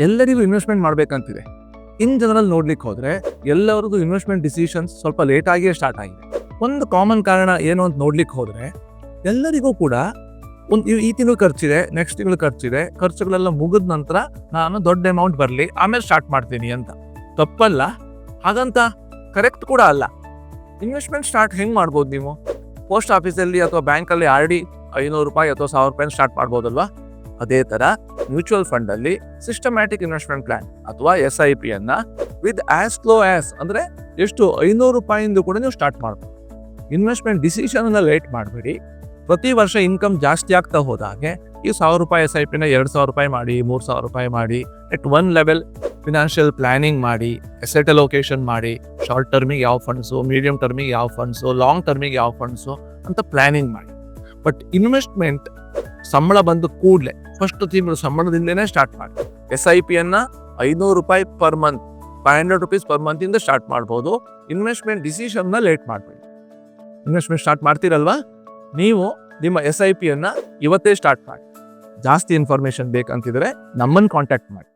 ಎಲ್ಲರಿಗೂ investment ಮಾಡ್ಬೇಕಂತಿದೆ. In general ನೋಡ್ಲಿಕ್ಕೆ ಹೋದ್ರೆ, ಎಲ್ಲರದ್ದು ಇನ್ವೆಸ್ಟ್ಮೆಂಟ್ ಡಿಸಿಷನ್ಸ್ ಸ್ವಲ್ಪ ಲೇಟ್ ಆಗಿಯೇ ಸ್ಟಾರ್ಟ್ ಆಗಿದೆ. ಒಂದು ಕಾಮನ್ ಕಾರಣ ಏನು ಅಂತ ನೋಡ್ಲಿಕ್ಕೆ ಹೋದ್ರೆ, ಎಲ್ಲರಿಗೂ ಕೂಡ ಒಂದು ಈ ತಿಂಗಳು ಖರ್ಚಿದೆ ನೆಕ್ಸ್ಟ್ ತಿಂಗಳು ಖರ್ಚಿದೆ, ಖರ್ಚುಗಳೆಲ್ಲ ಮುಗಿದ ನಂತರ ನಾನು ದೊಡ್ಡ ಅಮೌಂಟ್ ಬರಲಿ, ಆಮೇಲೆ ಸ್ಟಾರ್ಟ್ ಮಾಡ್ತೀನಿ ಅಂತ. ತಪ್ಪಲ್ಲ. ಹಾಗಂತ ಕರೆಕ್ಟ್ ಕೂಡ ಅಲ್ಲ. ಇನ್ವೆಸ್ಟ್ಮೆಂಟ್ ಸ್ಟಾರ್ಟ್ ಹೆಂಗೆ ಮಾಡ್ಬೋದು ನೀವು? ಪೋಸ್ಟ್ ಆಫೀಸಲ್ಲಿ ಅಥವಾ ಬ್ಯಾಂಕಲ್ಲಿ ಆರ್ ಡಿ ಐನೂರು ರೂಪಾಯಿ ಅಥವಾ ಸಾವಿರ ರೂಪಾಯಿ ಸ್ಟಾರ್ಟ್ ಮಾಡ್ಬೋದಲ್ವಾ? ಅದೇ ಥರ ಮ್ಯೂಚುವಲ್ ಫಂಡಲ್ಲಿ ಸಿಸ್ಟಮ್ಯಾಟಿಕ್ ಇನ್ವೆಸ್ಟ್ಮೆಂಟ್ ಪ್ಲಾನ್ ಅಥವಾ ಎಸ್ ಐ ಪಿ ಅನ್ನ ವಿತ್ ಆಸ್ ಕ್ಲೋ ಆಸ್ ಅಂದರೆ ಎಷ್ಟು ಐನೂರು ರೂಪಾಯಿಂದ ಕೂಡ ನೀವು ಸ್ಟಾರ್ಟ್ ಮಾಡಬಹುದು ಇನ್ವೆಸ್ಟ್ಮೆಂಟ್ ಡಿಸಿಷನ್ ಲೇಟ್ ಮಾಡಬೇಡಿ. ಪ್ರತಿ ವರ್ಷ ಇನ್ಕಮ್ ಜಾಸ್ತಿ ಆಗ್ತಾ ಹೋದಾಗೆ ಈ ಸಾವಿರ ರೂಪಾಯಿ ಎಸ್ ಐ ಪಿನ ಎರಡು ಸಾವಿರ ರೂಪಾಯಿ ಮಾಡಿ, ಮೂರು ಸಾವಿರ ರೂಪಾಯಿ ಮಾಡಿ at one level financial planning ಮಾಡಿ ಎಸೆಟ್ ಅಲೋಕೇಶನ್ ಮಾಡಿ ಶಾರ್ಟ್ ಟರ್ಮಿಗೆ ಯಾವ ಫಂಡ್ಸು ಮೀಡಿಯಂ ಟರ್ಮಿಗೆ ಯಾವ ಫಂಡ್ಸು ಲಾಂಗ್ ಟರ್ಮಿಗೆ ಯಾವ ಫಂಡ್ಸು ಅಂತ ಪ್ಲಾನಿಂಗ್ ಮಾಡಿ. ಬಟ್ ಇನ್ವೆಸ್ಟ್ಮೆಂಟ್ ಸಂಬಳ ಬಂದು ಕೂಡಲೇ ಫಸ್ಟ್ ತಿಂಗಳು ಸಂಬಳದಿಂದಲೇ ಸ್ಟಾರ್ಟ್ ಮಾಡಿ. ಎಸ್ ಐ ಪಿಯನ್ನು ಐನೂರು ರೂಪಾಯಿ per month five hundred rupees per ಮಂತಿಂದ start ಮಾಡ್ಬೋದು. ಇನ್ವೆಸ್ಟ್ಮೆಂಟ್ ಡಿಸಿಷನ್ನ ಲೇಟ್ ಮಾಡಬೇಡಿ. ಇನ್ವೆಸ್ಟ್ಮೆಂಟ್ ಸ್ಟಾರ್ಟ್ ಮಾಡ್ತೀರಲ್ವಾ? ನೀವು ನಿಮ್ಮ ಎಸ್ ಐ ಪಿಯನ್ನು ಇವತ್ತೇ ಸ್ಟಾರ್ಟ್ ಮಾಡಿ. ಜಾಸ್ತಿ ಇನ್ಫಾರ್ಮೇಷನ್ ಬೇಕಂತಿದ್ರೆ ನಮ್ಮನ್ನು ಕಾಂಟ್ಯಾಕ್ಟ್ ಮಾಡಿ.